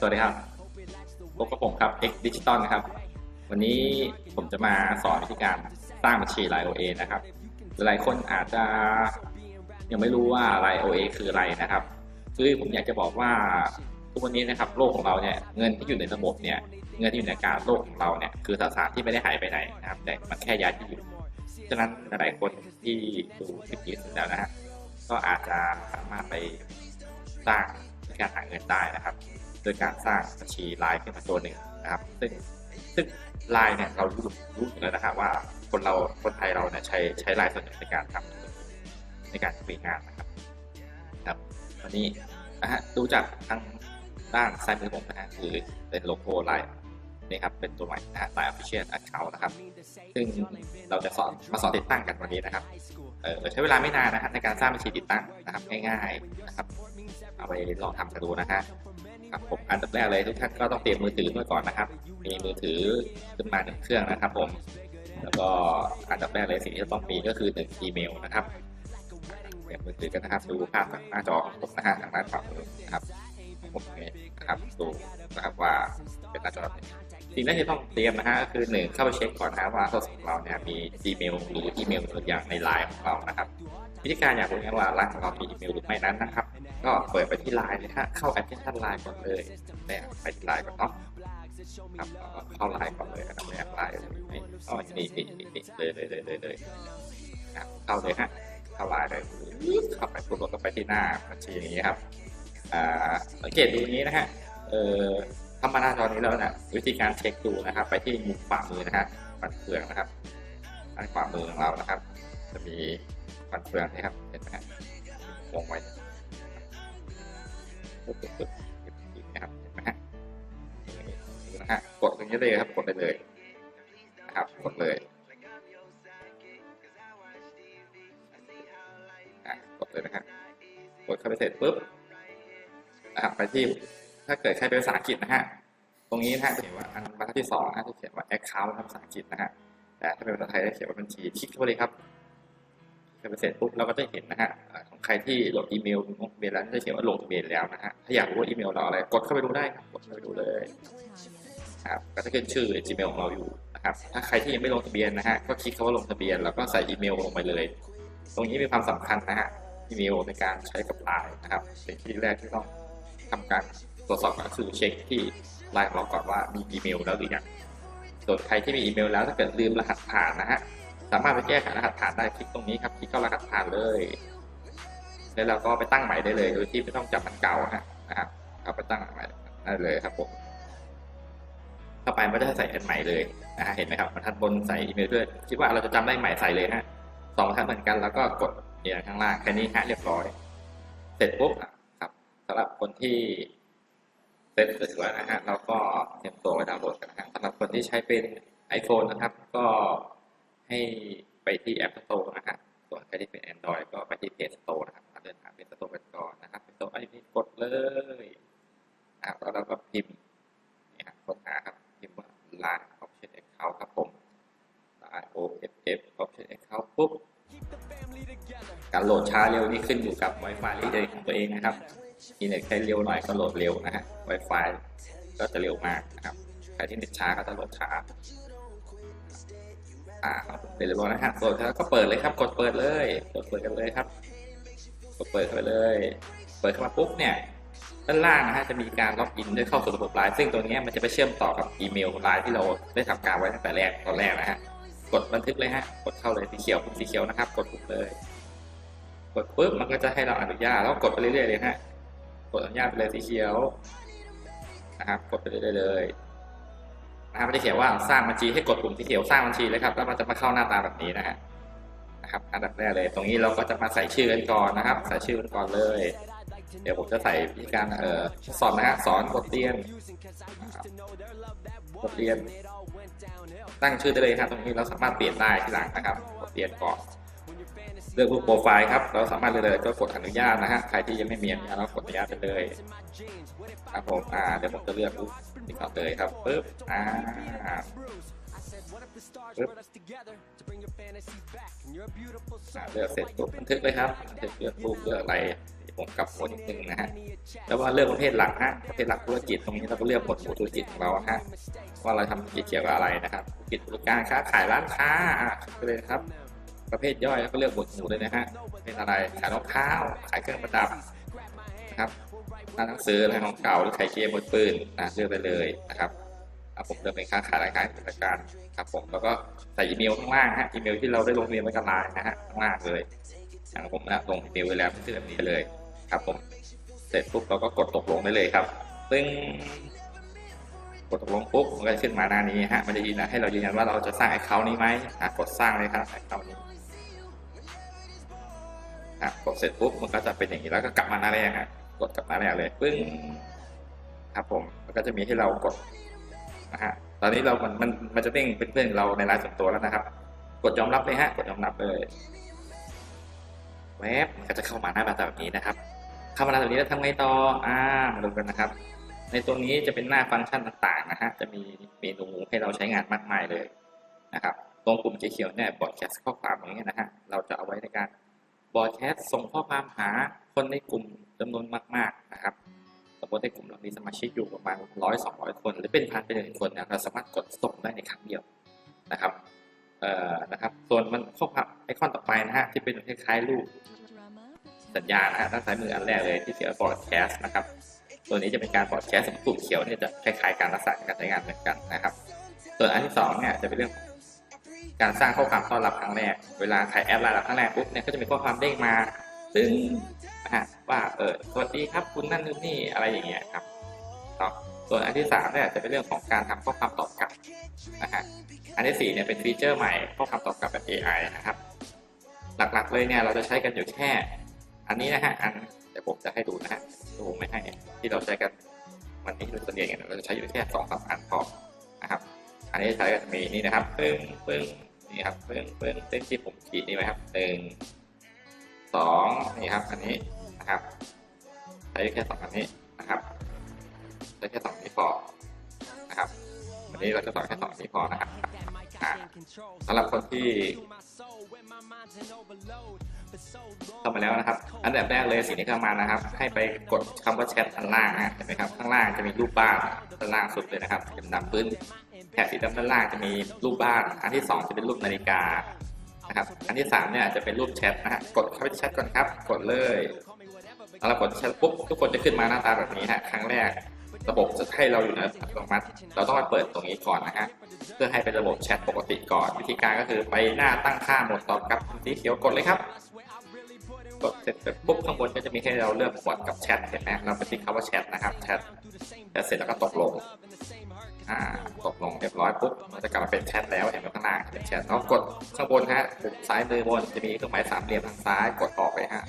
สวัสดีครับพบกับผมครับ X Digital นะครับ วันนี้ผมจะมาสอนวิธีการสร้างบัญชี Line OA นะครับ หลายคนอาจจะยังไม่รู้ว่า Line OA คืออะไรนะครับ คือผมอยากจะบอกว่าทุกวันนี้นะครับโลกของเราเนี่ยเงินที่อยู่ในระบบเนี่ยเงินที่อยู่ในอากาศโลกของเราเนี่ยคือสสารที่ไม่ได้หายไปไหนนะครับแต่มันแค่ย้ายที่อยู่ ฉะนั้นหลายๆคนที่ดูคลิปนี้เสร็จแล้วนะฮะ ก็อาจจะสามารถไปสร้างการหาเงินได้นะครับ โดยการสร้างบัญชีไลน์ขึ้นมาตัวหนึ่งนะครับ ซึ่งซึ่งไลน์เนี่ยเรารู้รู้อยู่แล้วนะครับว่าคนเราคนไทยเราเนี่ยใช้ใช้ไลน์ส่วนใหญ่ในการทำในการคุยงานนะครับครับวันนี้นะฮะดูจากทางด้านซ้ายมือผมนะฮะคือเป็นโลโก้ไลน์นี่ครับเป็นตัวใหม่นะฮะไลน์ official account นะครับ ซึ่งเราจะสอนมาสอนติดตั้งกันวันนี้นะครับ ใช้เวลาไม่นานนะครับในการสร้างบัญชีติดตั้งนะครับง่ายๆนะครับ เอาไปลองทำกันดูนะฮะครับผมอันดับแรกเลยทุกท่านก็ต้องเตรียมมือถือไว้ก่อนนะครับ มีมือถือขึ้นมาหนึ่งเครื่องนะครับผมแล้วก็อันดับแรกเลยสิ่งที่ต้องมีก็คือหนึ่งอีเมลนะครับเตรียมมือถือกันนะครับดูภาพจากหน้าจอของผมนะฮะทางด้านขวามือนะครับผมเนี่ยนะครับดูนะครับว่า ป็นหน้าจอแบบไหนสิ่งแรกที่ต้องเตรียมนะฮะก็คือหนึ่งเข้าไปเช็คก่อนนะว่าโทรศัพท์ของเราเนี่ยมี Gmail หรืออีเมลตัวอย่างในไลน์ของเรานะครับวิธีการอยากรู้ว่าไลน์ของเรามีอีเมลหรือไม่นั้นนะครับ ก็เปิดไปที่ไลน์เลยฮะเข้าแอปพลิเคชันไลน์ก่อนเลยเนี่ยไปที่ไลน์ก่อนเนาะครับเข้าไลน์ก่อนเลยนะครับแอปไลน์นี่อ๋อนี่นี่นี่เลยเลยเลยเลยเลยครับเข้าเลยฮะเข้าไลน์เลยเข้าไปปุ๊บแล้วก็ไปที่หน้าบัญชีอย่างนี้ครับอ่าสังเกตดูนี้นะฮะเออ ทำมาหน้าจอนี้แล้วนะวิธีการเช็คดูนะครับ ไปที่มุมขวามือนะฮะบันเฟืองนะครับด้านขวามือของเรานะครับ จะมีฟันเฟืองนะครับเห็นไหมวงไว้ปึ๊บปึ๊บปึ๊บนะครับเห็นไหมฮะนะฮะกดตรงนี้เลยครับกดไปเลยนะครับกดเลยกดเลยนะฮะกดเข้าไปเสร็จปุ๊บนะครับไปที่ ถ้าเกิดใช้เป็นภาษาอังกฤษนะฮะ ตรงนี้นะฮะจะเห็นว่าอันบรรทัดที่สองนะจะเขียนว่า account นะครับภาษาอังกฤษนะฮะ แต่ถ้าเป็นภาษาไทยจะเขียนว่าบัญชีคลิกเข้าไปเลยครับทำเสร็จปุ๊บเราก็จะเห็นนะฮะของใครที่โหลดอีเมลลงทะเบียนแล้วจะเขียนว่าลงทะเบียนแล้วนะฮะ ถ้าอยากรู้ว่าอีเมลเราอะไร กดเข้าไปดูได้ครับ กดเข้าไปดูเลยครับก็จะขึ้นชื่อ Gmail ของเราอยู่นะครับ ถ้าใครที่ยังไม่ลงทะเบียนนะฮะ ก็คลิกเข้าว่าลงทะเบียนแล้วก็ใส่อีเมลลงไปเลย ตรงนี้มีความสำคัญนะฮะ อีเมลในการใช้กับไลน์นะครับสิ่งที่แรกที่ต้องทำการ ตรวจสอบก็คือเช็คที่ไลน์ของเราก่อนว่ามีอีเมลแล้วหรือยังส่วนใครที่มีอีเมลแล้วถ้าเกิดลืมรหัสผ่านนะฮะสามารถไปแก้ไขรหัสผ่านได้คลิกตรงนี้ครับคลิกเข้ารหัสผ่านเลย แล้วเราก็ไปตั้งใหม่ได้เลยโดยที่ไม่ต้องจับมันเก่าฮะนะครับเอาไปตั้งใหม่ได้เลยครับผมเข้าไปมันก็จะใส่อันใหม่เลยนะฮะเห็นไหมครับบรรทัดบนใส่อีเมลด้วยคิดว่าเราจะจำได้ใหม่ใส่เลยฮะสองบรรทัดเหมือนกันแล้วก็กดเนี่ยข้างล่างแค่นี้ฮะเรียบร้อย เสร็จปุ๊บอะครับสำหรับคนที่ เสร็จเสร็จแล้วนะฮะเราก็เตรียมตัวไว้ดาวน์โหลดกันนะฮะสำหรับคนที่ใช้เป็น iPhone นะครับ ก็ให้ไปที่ App Store นะฮะส่วนใครที่เป็น Android ก็ไปที่ Play Store นะครับเดินหา Play Store กันก่อนนะครับเป็นตัวไอ้นี่กดเลยนะครับแล้วเราก็พิมพ์นี่ครับค้นหาครับพิมพ์ว่า Line Option Account ครับผม Line OFF Option Account ปุ๊บการโหลดช้าเร็วนี่ขึ้นอยู่กับ Wi-Fi รีเดอร์ของตัวเองนะครับ มีเน็ตใช้เร็วหน่อยก็โหลดเร็วนะฮะ Wi-Fi ก็จะเร็วมากนะครับ ใครที่เน็ตช้าก็จะโหลดช้า อ่าเป็นเรียบร้อยนะฮะโหลดแล้วก็เปิดเลยครับ กดเปิดเลย กดเปิดกันเลยครับ กดเปิดเข้าไปเลย เปิดเข้ามาปุ๊บเนี่ยด้านล่างนะฮะจะมีการล็อกอินด้วยเข้าสู่ระบบไลน์ซึ่งตัวนี้มันจะไปเชื่อมต่อกับอีเมลไลน์ที่เราได้ทำการไว้ตั้งแต่แรกตอนแรกนะฮะกดบันทึกเลยฮะกดเข้าเลยสีเขียวปุ่มสีเขียวนะครับ กดปุ่มเลย กดปุ๊บมันก็จะให้เราอนุญาตแล้วกดไปเรื่อยๆเลยฮะ กดอนุญาตไปเลยสีเขียวนะครับกดไปเรื่อยๆเลยนะครับมันจะเขียนว่าสร้างบัญชีให้กดปุ่มสีเขียวสร้างบัญชีเลยครับแล้วมันจะมาเข้าหน้าตาแบบนี้นะฮะนะครับอันดับแรกเลย ตรงนี้เราก็จะมาใส่ชื่อกันก่อนนะครับ ใส่ชื่อกันก่อนเลย เดี๋ยวผมจะใส่วิธีการเอ่อสอบนะฮะสอนบทเรียนนะครับทเรียน ตั้งชื่อได้เลยครับตรงนี้เราสามารถเปลี่ยนได้ทีหลังนะครับบทเรียนก่อน เลือกรูปโปรไฟล์ครับ เราสามารถเลยเลยก็กดอนุญาตนะฮะ ใครที่ยังไม่มีอนุญาตเรากดอนุญาตไปเลยครับผม อ่า เดี๋ยวผมจะเลือกรูปที่เขาเลยครับปึ๊บ อ่าปึ๊บเลือกเสร็จปุ๊บบันทึกเลยครับบันทึกเลือกรูปเลือกอะไรผมกลับหัวนิดนึงนะฮะ แล้วว่าเลือกประเภทหลักฮะ ประเภทหลักธุรกิจตรงนี้เราก็เลือกหมวดหมู่ธุรกิจของเราฮะ ว่าเราทำธุรกิจเกี่ยวกับอะไรนะครับ ธุรกิจบริการค้าขายร้านค้าอะไปเลยครับ ประเภทย่อยแล้วก็เลือกหมวดหมู่เลยนะฮะเป็นอะไรขายรองเท้าขายเครื่องประดับนะครับร้านหนังสืออะไรของเก่าหรือขายเกมบนปืนนะเลือกได้เลยนะครับผมเลือกเป็นค้าขายร้านค้ากิจการครับผมแล้วก็ใส่อีเมลข้างล่างฮะอีเมลที่เราได้ลงทะเรียนไว้กับไลน์นะฮะข้างล่างเลยอย่างผมนะลงอีเมลไว้แล้วที่อแบบนี้เลยครับผมเสร็จปุ๊บเราก็กดตกลงได้เลยครับ ซึ่งกดตกลงปุ๊บมันก็จะขึ้นมาหน้านี้ฮะมันจะยืนยันให้เรายืนยันว่าเราจะสร้างแอคเคาท์นี้ไหมอะกดสร้างเลยครับแอคเคาท์นี้ อะกดเสร็จปุ๊บมันก็จะเป็นอย่างนี้แล้วก็กลับมาหน้าแรกฮะกดกลับหน้าแรกเลยปึ้งครับผมมันก็จะมีให้เรากดนะฮะตอนนี้เรามันมันมันจะเด้งเป็นเพื่อนเราในไลน์ส่วนตัวแล้วนะครับ กดยอมรับเลยฮะกดยอมรับเลยแวบมันก็จะเข้ามาหน้าตาแบบนี้นะครับ เข้ามาหน้าแบบนี้แล้วทำไงต่ออ่ามาดูกันนะครับ ในตัวนี้จะเป็นหน้าฟังก์ชันต่างๆนะฮะจะมีเมนูให้เราใช้งานมากมายเลยนะครับตรงปุ่มเขียวเนี่ยบอดแคสข้อความอย่างเงี้ยนะฮะเราจะเอาไว้ในการ บอดแคสส่งข้อความหาคนในกลุ่มจำนวนมาก ๆ นะครับ สมมติในกลุ่มเรามีสมาชิกอยู่ประมาณร้อยสองร้อยคน หรือเป็นพันเป็นหนึ่งคนเนี่ยเราสามารถกดส่งได้ในครั้งเดียวนะครับเอ่อนะครับส่วนมันข้อความไอคอนต่อไปนะฮะที่เป็นคล้ายๆรูปสัญญาณนะฮะด้านซ้ายมืออันแรกเลยที่เขียนบอร์ดแคสต์นะครับ ตัวนี้จะเป็นการบอร์ดแคสต์กลุ่มเขียวเนี่ยจะคล้ายๆการรักษาการใช้งานเหมือนกันนะครับ ส่วนอันที่สองเนี่ยจะเป็นเรื่องของ การสร้างข้อความต้อนรับครั้งแรก เวลาใครแอดไลน์เราครั้งแรกปุ๊บเนี่ยก็จะมีข้อความเด้งมาซึ่งนะฮะว่าเออสวัสดีครับคุณนั่นนู่นนี่อะไรอย่างเงี้ยครับเนาะส่วนอันที่สามเนี่ยจะเป็นเรื่องของการทำข้อความตอบกลับนะฮะอันที่สี่เนี่ยเป็นฟีเจอร์ใหม่ข้อความตอบกลับแบบ AI นะครับ หลักๆเลยเนี่ยเราจะใช้กันอยู่แค่ อันนี้นะฮะอันเดี๋ยวผมจะให้ดูนะฮะผมไม่ให้ที่เราใช้กันวันนี้เราส่วนใหญ่เนี่ยเราจะใช้อยู่แค่สองสามอันพอนะครับ อันนี้ใช้ก็จะมีนี่นะครับปึ้งปึ้ง นี่ครับเปึ้งปึ้งเส้นที่ผมขีดนี่ไหมครับหนึ่งสองนี่ครับ อันนี้นะครับใช้แค่สองอันนี้นะครับใช้แค่สองนี้พอนะครับวันนี้เราจะสอนแค่สองนี้พอนะครับสำหรับคนที่เข้ามาแล้วนะครับ อันดับแรกเลยสิ่งที่เข้ามานะครับ ให้ไปกดคำว่าแชทอันล่างนะเห็นไหมครับข้างล่างจะมีรูปบ้านด้านล่างสุดเลยนะครับเป็นดำปื้น แถบสีดำด้านล่างจะมีรูปบ้าน อันที่ 2 จะเป็นรูปนาฬิกานะครับ อันที่ 3 เนี่ยจะเป็นรูปแชทนะฮะ กดเข้าไปแชทก่อนครับ กดเลยแล้วเรากดแชทปุ๊บทุกคนจะขึ้นมาหน้าตาแบบนี้ฮะ ครั้งแรก ระบบจะให้เราอยู่ในอัตโนมัติ เราต้องไปเปิดตรงนี้ก่อนนะฮะ เพื่อให้เป็นระบบแชทปกติก่อน วิธีการก็คือไปหน้าตั้งค่าโหมดตอบกลับสีเขียวกดเลยครับ กดเสร็จปุ๊บข้างบนก็จะมีให้เราเลือกบอทกับแชทเห็นไหมเราไปคลิกคำว่าแชทนะครับ แชทแชทเสร็จแล้วก็ตกลง อ่า ตก เรียบร้อยปุ๊บมันจะกลับมาเป็นแชทแล้วเห็นไหมข้างล่าเป็นแชทแล้วกดข้างบนฮะปุ่มซ้ายมือบนจะมีเครื่องหมายสามเหลี่ยมทางซ้ายกดออกไปฮะ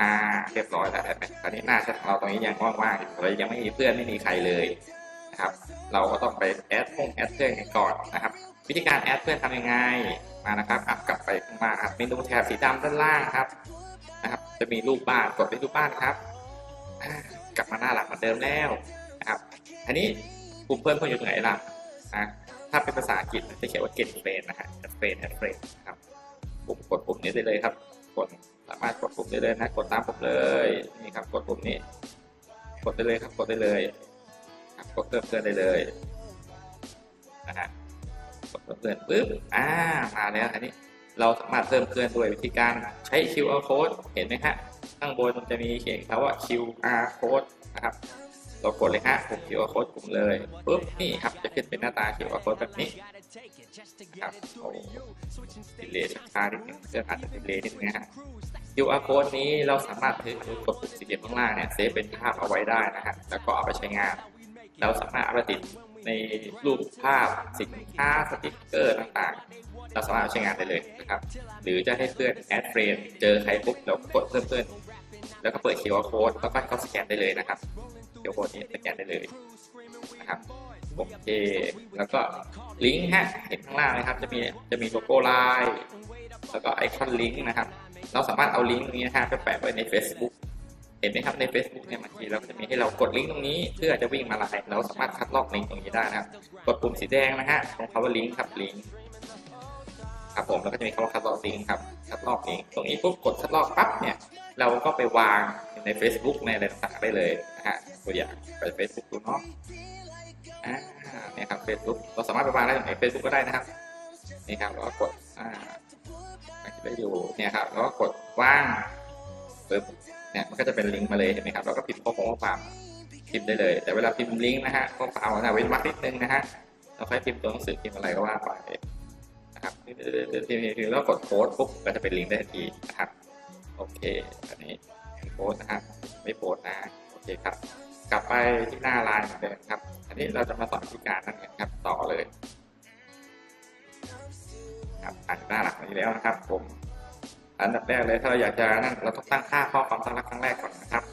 อ่าเรียบร้อยแล้วเห็นไหมตอนนี้หน้าแชทของเราตรงนี้ยังว่างๆอยู่เลยยังไม่มีเพื่อนไม่มีใครเลยนะครับเราก็ต้องไปแอดพงแอดเพื่อนกันก่อนนะครับวิธีการแอดเพื่อนทำยังไงมานะครับอัพกลับไปข้างล่างครับเมนูแถบสีดำด้านล่างครับนะครับ จะมีรูปบ้านกดไปรูปบ้านครับกลับมาหน้าหลักเหมือนเดิมแล้วนะครับอันนี้ปุ่มเพิ่มเพิ่มอยู่ตรงไหนล่ะ นะถ้าเป็นภาษาอังกฤษจะเขียนว่า get friend นะฮะ get friend get friend นะครับปุ่มกดปุ่มนี้ได้เลยครับ กดสามารถกดปุ่มได้เลยนะ กดตามผมเลยนี่ครับ กดปุ่มนี้ กดได้เลยครับ กดได้เลยครับกดเพิ่มเพื่อนได้เลยนะฮะกดเพิ่มเพื่อนปุ๊บอ่ามาแล้วอันนี้เราสามารถเพิ่มเพื่อนด้วยวิธีการใช้ QR code เห็นไหมฮะข้างบนจะมีเขียนคำว่า QR code นะครับ เรากดเลยฮะปุ่ม QR code ปุ่มเลยปุ๊บนี่ครับจะขึ้นเป็นหน้าตา QR code แบบนี้ครับโอ้ดิเลย์ช้านิดนึงเรื่องอาจจะดิเลย์นิดนึงนะฮะ QR code นี้เราสามารถถือกดปุ่มสีเหลี่ยมข้างล่างเนี่ยเซฟเป็นภาพเอาไว้ได้นะฮะแล้วก็เอาไปใช้งาน เราสามารถเอาไปติดในรูปภาพสินค้าสติกเกอร์ต่างๆ เราสามารถเอาใช้งานได้เลยนะครับ หรือจะให้เพื่อนแอดเฟรนเจอใครปุ๊บเรากดเพิ่มเพื่อนแล้วก็เปิด QR code แล้วก็เขาสแกนได้เลยนะครับ เดี๋ยวโค้ดนี้สแกนได้เลยนะครับโอเค แล้วก็ลิงก์ฮะเห็นข้างล่างนะครับ จะมีจะมีโลโก้ไลน์แล้วก็ไอคอนลิงก์นะครับ เราสามารถเอาลิงก์นี้นะฮะไปแปะไว้ใน Facebook เห็นไหมครับใน Facebook เนี่ยบางทีเราจะมีให้เรากดลิงก์ตรงนี้เพื่อจะวิ่งมาไลน์เราสามารถคัดลอกลิงก์ตรงนี้ได้นะครับ กดปุ่มสีแดงนะฮะตรงคำว่าลิงก์ครับลิงก์ครับผมแล้วก็จะมีคำว่าคัดลอกลิงก์ครับคัดลอกลิงก์ตรงนี้ปุ๊บกดคัดลอกปั๊บเนี่ยเราก็ไปวางใน Facebook ในอะไรต่างๆได้เลยนะฮะ ตัวอย่างไป Facebook ดูเนาะอ่าเนี่ยครับ Facebook เราสามารถไปวางได้ใน Facebook ก็ได้นะครับนี่ครับแล้วก็กดอ่าได้อยู่เนี่ยครับแล้วก็กดว่างปึ๊บเนี่ยมันก็จะเป็นลิงก์มาเลยเห็นไหมครับเราก็พิมพ์ข้อความพิมพ์ได้เลย แต่เวลาพิมพ์ลิงก์นะฮะข้อความนะเว้นวรรคนิดนึงนะฮะเราค่อยพิมพ์ตัวหนังสือพิมพ์อะไรก็ว่าไปนะครับพิมพ์พิมพ์พิมพ์แล้วกดโพสต์ปุ๊บก็จะเป็นลิงก์ได้ทันทีนะครับโอเคอันนี้โพสต์นะครับไม่โพสต์นะโอเคครับ กลับไปที่หน้าไลน์เหมือนเดิมครับ อันนี้เราจะมาสอนวิธีการนั่นเองครับต่อเลยครับอ่านหน้าหลักนี้แล้วนะครับ ผม อันดับแรกเลยถ้าเราอยากจะนั่นเราต้องตั้งค่าข้อความตั้งรักครั้งแรกก่อนนะครับ